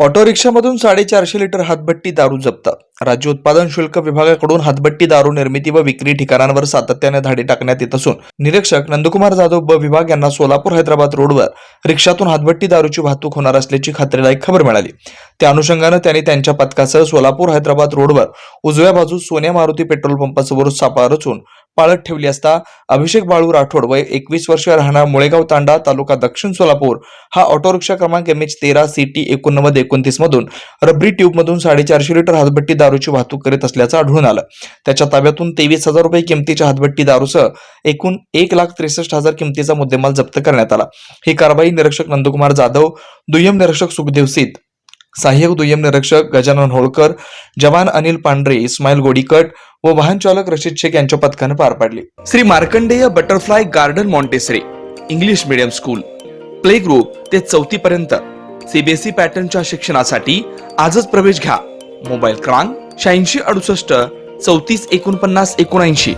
Auto रिक्षामधून साडेचारशे litre हातभट्टी दारू जप्त. राज्य उत्पादन शुल्क विभागाकडून हातभट्टी दारू निर्मिती व विक्री ठिकाणांवर सातत्याने धाडी टाकण्यात येत असून निरीक्षक नंदकुमार जाधव ब विभाग यांना सोलापूर हैदराबाद रोडवर रिक्षातून हातभट्टी दारूची वाहतूक होणार असल्याची खात्रीदायक खबर मिळाली. त्या अनुषंगानं त्यांनी त्यांच्या पथकासह सोलापूर हैदराबाद रोडवर उजव्या बाजूस सोन्या मारुती पेट्रोल पंपासमोर सापळा रचून पाळत ठेवली असता अभिषेक बाळू राठोड वय एकवीस वर्ष राहणार मुळेगाव तांडा तालुका दक्षिण सोलापूर. हा ऑटो रिक्षा क्रमांक एम एच तेरा सी टी एकोणनव्वद एकोणतीस मधून रबरी ट्यूबमधून साडेचारशे लिटर हातभट्टी दारूची वाहतूक करीत असल्याचं आढळून आलं. त्याच्या ताब्यातून तेवीस हजार रुपये किमतीच्या हातभट्टी दारूसह एकूण एक लाख त्रेसष्ट हजार किमतीचा मुद्देमाल जप्त करण्यात आला. ही कारवाई निरीक्षक नंदकुमार जाधव दुय्यम निरीक्षक सुखदेव सिद्ध सहाय्यक दुय्यम निरीक्षक गजानन होळकर जवान अनिल पांढरे इस्माईल गोडीकट व वाहन चालक रशीद शेख यांच्या पथकानं पार पाडली. Shri Markandey butterfly garden Montessori English medium school. Play group ते चौथी पर्यंत. सीबीएसई पॅटर्नच्या शिक्षणासाठी आजच प्रवेश घ्या. मोबाईल क्रमांक शहाऐंशी अडुसष्ट चौतीस एकोणपन्नास एकोणऐंशी.